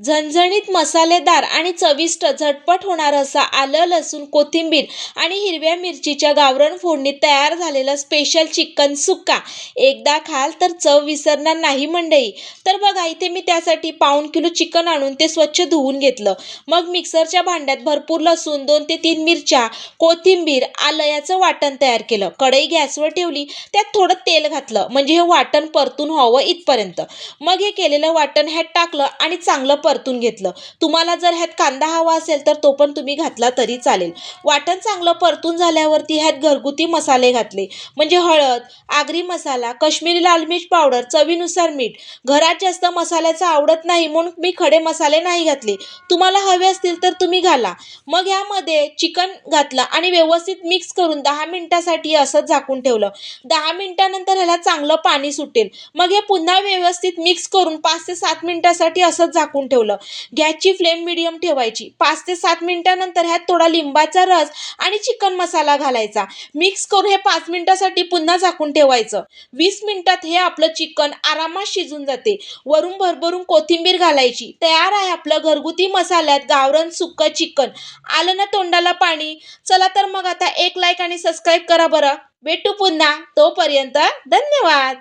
झणझणीत मसालेदार आणि चविष्ट झटपट होणार असा आलं लसूण कोथिंबीर आणि हिरव्या मिरचीच्या गावरण फोडणीत तयार झालेला स्पेशल चिकन सुक्का. एकदा खाल तर चव विसरणार नाही मंडई तर बघा इथे मी त्यासाठी पाऊण किलो चिकन आणून ते स्वच्छ धुवून घेतलं. मग मिक्सरच्या भांड्यात भरपूर लसूण दोन ते तीन मिरच्या कोथिंबीर आलं याचं वाटण तयार केलं. कढई गॅसवर ठेवली त्यात थोडं तेल घातलं. म्हणजे हे वाटण परतून व्हावं इथपर्यंत. मग हे केलेलं वाटण ह्यात टाकलं आणि चांगलं परतून घेतलं. तुम्हाला जर ह्यात कांदा हवा असेल तर तो पण तुम्ही घातला तरी चालेल. वाटण चांगलं परतून झाल्यावरती ह्यात घरगुती मसाले घातले. म्हणजे हळद आगरी मसाला काश्मीरी लाल मिर्च पावडर चवीनुसार मीठ. घरात जास्त मसाल्याचं आवडत नाही म्हणून मी खडे मसाले नाही घातले. तुम्हाला हवे असतील तर तुम्ही घाला. मग ह्यामध्ये चिकन घातलं आणि व्यवस्थित मिक्स करून दहा मिनिटासाठी असं झाकून ठेवलं. दहा मिनिटानंतर ह्याला चांगलं पाणी सुटेल. मग हे पुन्हा व्यवस्थित मिक्स करून पाच ते सात मिनिटासाठी असंच झाकून ठेवलं. गॅसची फ्लेम मिडियम ठेवायची. पाच ते सात मिनिटानंतर ह्यात थोडा लिंबाचा रस आणि चिकन मसाला घालायचा. मिक्स करून हे पाच मिनिटासाठी पुन्हा झाकून ठेवायचं. वीस मिनिटात हे आपलं चिकन आरामात शिजून जाते. वरून भरभरून कोथिंबीर घालायची. तयार आहे आपलं घरगुती मसाल्यात गावरण सुक्क चिकन. आलं ना तोंडाला पाणी? चला तर मग आता एक लाईक आणि सबस्क्राईब करा बरं. भेटू पुन्हा. तोपर्यंत धन्यवाद.